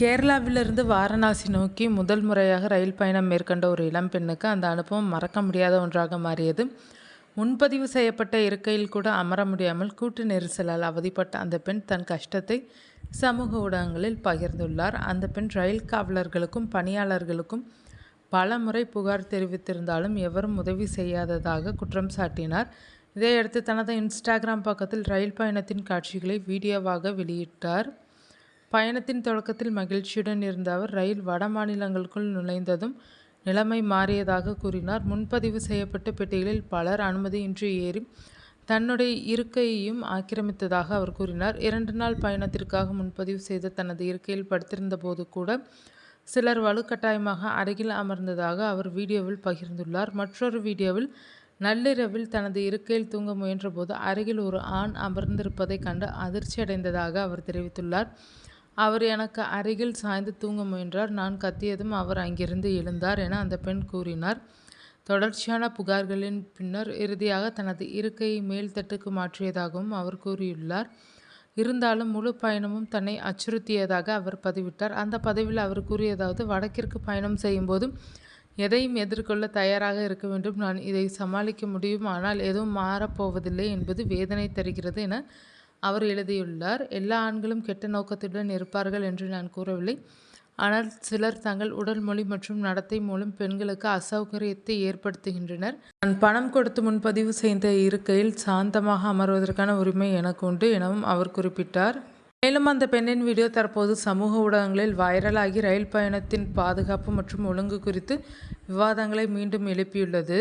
கேரளாவிலிருந்து வாரணாசி நோக்கி முதல் முறையாக ரயில் பயணம் மேற்கொண்ட ஒரு இளம் பெண்ணுக்கு அந்த அனுபவம் மறக்க முடியாத ஒன்றாக மாறியது. முன்பதிவு செய்யப்பட்ட இருக்கையில் கூட அமர முடியாமல் கூட்டு நெரிசலால் அவதிப்பட்ட அந்த பெண் தன் கஷ்டத்தை சமூக ஊடகங்களில் பகிர்ந்துள்ளார். அந்த பெண் ரயில் காவலர்களுக்கும் பணியாளர்களுக்கும் பல முறை புகார் தெரிவித்திருந்தாலும் எவரும் உதவி செய்யாததாக குற்றம் சாட்டினார். இதையடுத்து தனது இன்ஸ்டாகிராம் பக்கத்தில் ரயில் பயணத்தின் காட்சிகளை வீடியோவாக வெளியிட்டார். பயணத்தின் தொடக்கத்தில் மகிழ்ச்சியுடன் இருந்த அவர் ரயில் வட மாநிலங்களுக்குள் நுழைந்ததும் நிலைமை மாறியதாக கூறினார். முன்பதிவு செய்யப்பட்ட பெட்டிகளில் பலர் அனுமதியின்றி ஏறி தன்னுடைய இருக்கையையும் ஆக்கிரமித்ததாக அவர் கூறினார். இரண்டு நாள் பயணத்திற்காக முன்பதிவு செய்த தனது இருக்கையில் படுத்திருந்த போது கூட சிலர் வலுக்கட்டாயமாக அருகில் அமர்ந்ததாக அவர் வீடியோவில் பகிர்ந்துள்ளார். மற்றொரு வீடியோவில் நள்ளிரவில் தனது இருக்கையில் தூங்க முயன்றபோது அருகில் ஒரு ஆண் அமர்ந்திருப்பதைக் கண்டு அதிர்ச்சி அடைந்ததாக அவர் தெரிவித்துள்ளார். அவர் எனக்கு அருகில் சாய்ந்து தூங்க முயன்றார். நான் கத்தியதும் அவர் அங்கிருந்து எழுந்தார் என அந்த பெண் கூறினார். தொடர்ச்சியான புகார்களின் பின்னர் இறுதியாக தனது இருக்கையை மேல்தட்டுக்கு மாற்றியதாகவும் அவர் கூறியுள்ளார். இருந்தாலும் முழு பயணமும் தன்னை அச்சுறுத்தியதாக அவர் பதிவிட்டார். அந்த பதிவில் அவர் கூறியதாவது வடக்கிற்கு பயணம் செய்யும்போது எதையும் எதிர்கொள்ள தயாராக இருக்க வேண்டும். நான் இதை சமாளிக்க முடியும். ஆனால் எதுவும் மாறப்போவதில்லை என்பது வேதனை தருகிறது என அவர் எழுதியுள்ளார் எல்லா ஆண்களும் கெட்ட நோக்கத்துடன் இருப்பார்கள் என்று நான் கூறவில்லை. ஆனால் சிலர் தங்கள் உடல் மொழி மற்றும் நடத்தை மூலம் பெண்களுக்கு அசௌகரியத்தை ஏற்படுத்துகின்றனர். நான் பணம் கொடுத்து முன்பதிவு செய்த இருக்கையில் சாந்தமாக அமர்வதற்கான உரிமை எனக்கு உண்டு எனவும் அவர் குறிப்பிட்டார். மேலும் அந்த பெண்ணின் வீடியோ தற்போது சமூக ஊடகங்களில் வைரலாகி ரயில் பயணத்தின் பாதுகாப்பு மற்றும் ஒழுங்கு குறித்து விவாதங்களை மீண்டும் எழுப்பியுள்ளது.